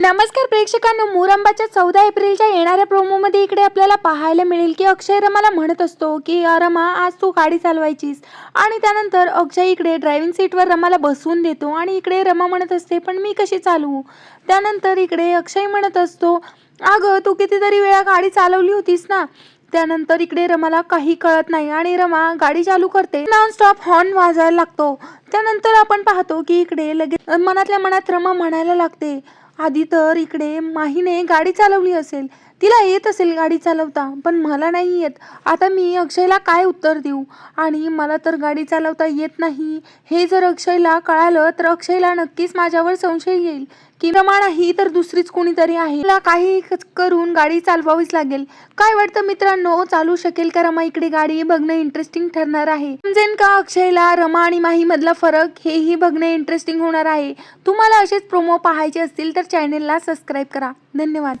नमस्कार प्रेक्षकांनो मुरंबाच्या चौदा एप्रिलच्या येणाऱ्या प्रोमोमध्ये इकडे आपल्याला पाहायला मिळेल की अक्षय रमाला म्हणत असतो की रमा आज तू गाडी चालवायचीस. आणि त्यानंतर अक्षय इकडे ड्रायव्हिंग सीटवर रमाला बसवून देतो आणि इकडे रमा म्हणत असते पण मी कशी चालवू? त्यानंतर इकडे अक्षय म्हणत असतो अगं तू कितीतरी वेळा गाडी चालवली होतीस ना? त्यानंतर इकडे रमाला काही कळत नाही आणि रमा गाडी चालू करते. नॉन स्टॉप हॉर्न वाजायला लागतो. त्यानंतर आपण पाहतो की इकडे लगेच मनातल्या मनात रमा म्हणायला लागते आधी तर इकडे माहीने गाडी चालवली असेल. तिला येत असेल गाडी चालवता पण मला नाही येत. आता मी अक्षयला काय उत्तर देऊ? आणि मला तर गाडी चालवता येत नाही. हे जर अक्षयला कळालं तर अक्षयला नक्कीच माझ्यावर संशय येईल. की रमा नाही तर दुसरीच कोणीतरी आहे. मला काही करून गाडी चालवावीच लागेल. काय वाटतं मित्रांनो? चालू शकेल का रमा इकडे गाडी? बघणं इंटरेस्टिंग ठरणार आहे. समजेन का अक्षयला रमा आणि माही मधला फरक? हेही बघणं इंटरेस्टिंग होणार आहे. तुम्हाला असेच प्रोमो पाहायचे असतील तर चॅनेलला सबस्क्राईब करा. धन्यवाद.